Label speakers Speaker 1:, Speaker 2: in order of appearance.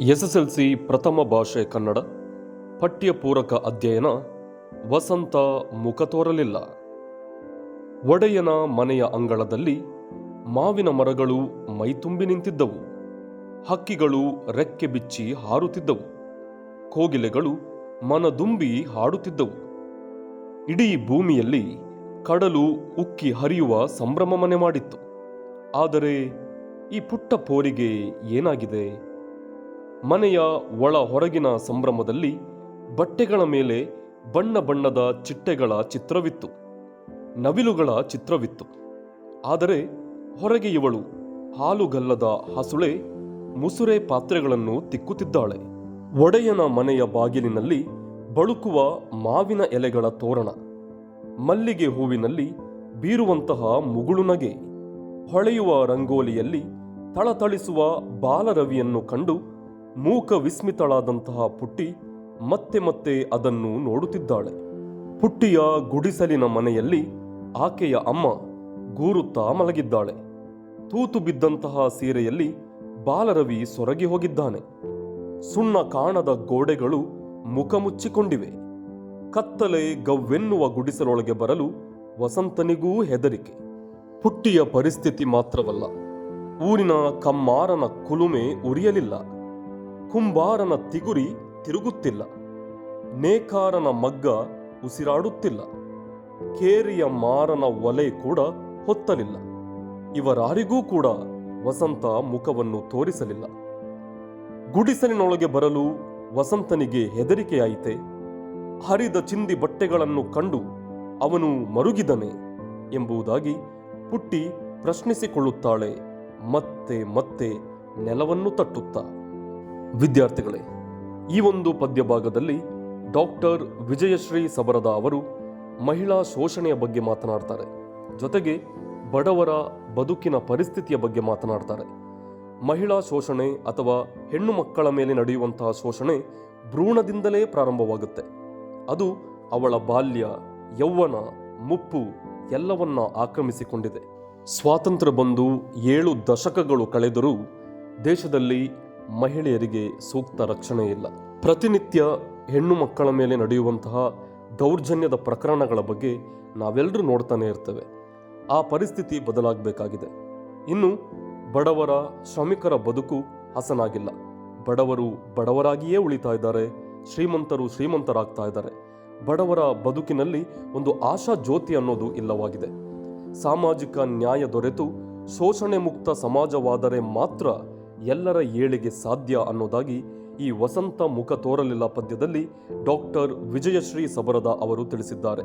Speaker 1: SSLC ಪ್ರಥಮ ಭಾಷೆ ಕನ್ನಡ, ಪಠ್ಯಪೂರಕ ಅಧ್ಯಯನ ವಸಂತ ಮುಖ ತೋರಲಿಲ್ಲ. ಒಡೆಯನ ಮನೆಯ ಅಂಗಳದಲ್ಲಿ ಮಾವಿನ ಮರಗಳು ಮೈತುಂಬಿ ನಿಂತಿದ್ದವು. ಹಕ್ಕಿಗಳು ರೆಕ್ಕೆ ಬಿಚ್ಚಿ ಹಾರುತ್ತಿದ್ದವು. ಕೋಗಿಲೆಗಳು ಮನದುಂಬಿ ಹಾಡುತ್ತಿದ್ದವು. ಇಡೀ ಭೂಮಿಯಲ್ಲಿ ಕಡಲು ಉಕ್ಕಿ ಹರಿಯುವ ಸಂಭ್ರಮ ಮನೆ ಮಾಡಿತ್ತು. ಆದರೆ ಈ ಪುಟ್ಟ ಪೋರಿಗೆ ಏನಾಗಿದೆ? ಮನೆಯ ಒಳ ಹೊರಗಿನ ಸಂಭ್ರಮದಲ್ಲಿ ಬಟ್ಟೆಗಳ ಮೇಲೆ ಬಣ್ಣ ಬಣ್ಣದ ಚಿಟ್ಟೆಗಳ ಚಿತ್ರವಿತ್ತು. ನವಿಲುಗಳ ಚಿತ್ರವಿತ್ತು. ಆದರೆ ಹೊರಗೆ ಇವಳು ಹಾಲುಗಲ್ಲದ ಹಸುಳೆ ಮುಸುರೆ ಪಾತ್ರೆಗಳನ್ನು ತಿಕ್ಕುತ್ತಿದ್ದಾಳೆ. ಒಡೆಯನ ಮನೆಯ ಬಾಗಿಲಿನಲ್ಲಿ ಬಳುಕುವ ಮಾವಿನ ಎಲೆಗಳ ತೋರಣ. ಮಲ್ಲಿಗೆ ಹೂವಿನಲ್ಲಿ ಬೀರುವಂತಹ ಮುಗುಳು ನಗೆ. ಹೊಳೆಯುವ ರಂಗೋಲಿಯಲ್ಲಿ ಥಳಥಳಿಸುವ ಬಾಲರವಿಯನ್ನು ಕಂಡು ಮೂಕ ವಿಸ್ಮಿತಳಾದಂತಹ ಪುಟ್ಟಿ ಮತ್ತೆ ಮತ್ತೆ ಅದನ್ನು ನೋಡುತ್ತಿದ್ದಾಳೆ. ಪುಟ್ಟಿಯ ಗುಡಿಸಲಿನ ಮನೆಯಲ್ಲಿ ಆಕೆಯ ಅಮ್ಮ ಗೂರುತ್ತಾ ಮಲಗಿದ್ದಾಳೆ. ತೂತು ಬಿದ್ದಂತಹ ಸೀರೆಯಲ್ಲಿ ಬಾಲರವಿ ಸೊರಗಿ ಹೋಗಿದ್ದಾನೆ. ಸುಣ್ಣ ಕಾಣದ ಗೋಡೆಗಳು ಮುಖ ಮುಚ್ಚಿಕೊಂಡಿವೆ ಕತ್ತಲೆ ಗವ್ವೆನ್ನುವ ಗುಡಿಸಲೊಳಗೆ ಬರಲು ವಸಂತನಿಗೂ ಹೆದರಿಕೆ. ಪುಟ್ಟಿಯ ಪರಿಸ್ಥಿತಿ ಮಾತ್ರವಲ್ಲ, ಊರಿನ ಕಮ್ಮಾರನ ಕುಲುಮೆ ಉರಿಯಲಿಲ್ಲ. ಕುಂಬಾರನ ತಿಗುರಿ ತಿರುಗುತ್ತಿಲ್ಲ. ನೇಕಾರನ ಮಗ್ಗ ಉಸಿರಾಡುತ್ತಿಲ್ಲ. ಕೇರಿಯ ಮಾರನ ಒಲೆ ಕೂಡ ಹೊತ್ತಲಿಲ್ಲ. ಇವರಾರಿಗೂ ಕೂಡ ವಸಂತ ಮುಖವನ್ನು ತೋರಿಸಲಿಲ್ಲ. ಗುಡಿಸಲಿನೊಳಗೆ ಬರಲು ವಸಂತನಿಗೆ ಹೆದರಿಕೆಯಾಯಿತೆ. ಹರಿದ ಚಿಂದಿ ಬಟ್ಟೆಗಳನ್ನು ಕಂಡು ಅವನು ಮರುಗಿದನೆ ಎಂಬುದಾಗಿ ಪುಟ್ಟಿ ಪ್ರಶ್ನಿಸಿಕೊಳ್ಳುತ್ತಾಳೆ ಮತ್ತೆ ಮತ್ತೆ ನೆಲವನ್ನು ತಟ್ಟುತ್ತಾ. ವಿದ್ಯಾರ್ಥಿಗಳೇ, ಈ ಒಂದು ಪದ್ಯ ಭಾಗದಲ್ಲಿ ಡಾಕ್ಟರ್ ವಿಜಯಶ್ರೀ ಸಬರದ ಅವರು ಮಹಿಳಾ ಶೋಷಣೆಯ ಬಗ್ಗೆ ಮಾತನಾಡ್ತಾರೆ. ಜೊತೆಗೆ ಬಡವರ ಬದುಕಿನ ಪರಿಸ್ಥಿತಿಯ ಬಗ್ಗೆ ಮಾತನಾಡ್ತಾರೆ. ಮಹಿಳಾ ಶೋಷಣೆ ಅಥವಾ ಹೆಣ್ಣು ಮಕ್ಕಳ ಮೇಲೆ ನಡೆಯುವಂತಹ ಶೋಷಣೆ ಭ್ರೂಣದಿಂದಲೇ ಪ್ರಾರಂಭವಾಗುತ್ತೆ. ಅದು ಅವಳ ಬಾಲ್ಯ, ಯೌವನ, ಮುಪ್ಪು ಎಲ್ಲವನ್ನ ಆಕ್ರಮಿಸಿಕೊಂಡಿದೆ. ಸ್ವಾತಂತ್ರ್ಯ ಬಂದು ಏಳು ದಶಕಗಳು ಕಳೆದರೂ ದೇಶದಲ್ಲಿ ಮಹಿಳೆಯರಿಗೆ ಸೂಕ್ತ ರಕ್ಷಣೆ ಇಲ್ಲ. ಪ್ರತಿನಿತ್ಯ ಹೆಣ್ಣು ಮಕ್ಕಳ ಮೇಲೆ ನಡೆಯುವಂತಹ ದೌರ್ಜನ್ಯದ ಪ್ರಕರಣಗಳ ಬಗ್ಗೆ ನಾವೆಲ್ಲರೂ ನೋಡ್ತಾನೆ ಇರ್ತೇವೆ. ಆ ಪರಿಸ್ಥಿತಿ ಬದಲಾಗಬೇಕಾಗಿದೆ. ಇನ್ನು ಬಡವರ ಶ್ರಮಿಕರ ಬದುಕು ಹಸನಾಗಿಲ್ಲ. ಬಡವರು ಬಡವರಾಗಿಯೇ ಉಳಿತಾ ಇದ್ದಾರೆ. ಶ್ರೀಮಂತರು ಶ್ರೀಮಂತರಾಗ್ತಾ ಇದ್ದಾರೆ. ಬಡವರ ಬದುಕಿನಲ್ಲಿ ಒಂದು ಆಶಾ ಜ್ಯೋತಿ ಅನ್ನೋದು ಇಲ್ಲವಾಗಿದೆ. ಸಾಮಾಜಿಕ ನ್ಯಾಯ ದೊರೆತು ಶೋಷಣೆ ಮುಕ್ತ ಸಮಾಜವಾದರೆ ಮಾತ್ರ ಎಲ್ಲರ ಏಳಿಗೆ ಸಾಧ್ಯ ಅನ್ನೋದಾಗಿ ಈ ವಸಂತ ಮುಖ ತೋರಲಿಲ್ಲ ಪದ್ಯದಲ್ಲಿ ಡಾಕ್ಟರ್ ವಿಜಯಶ್ರೀ ಸಬರದ ಅವರು ತಿಳಿಸಿದ್ದಾರೆ.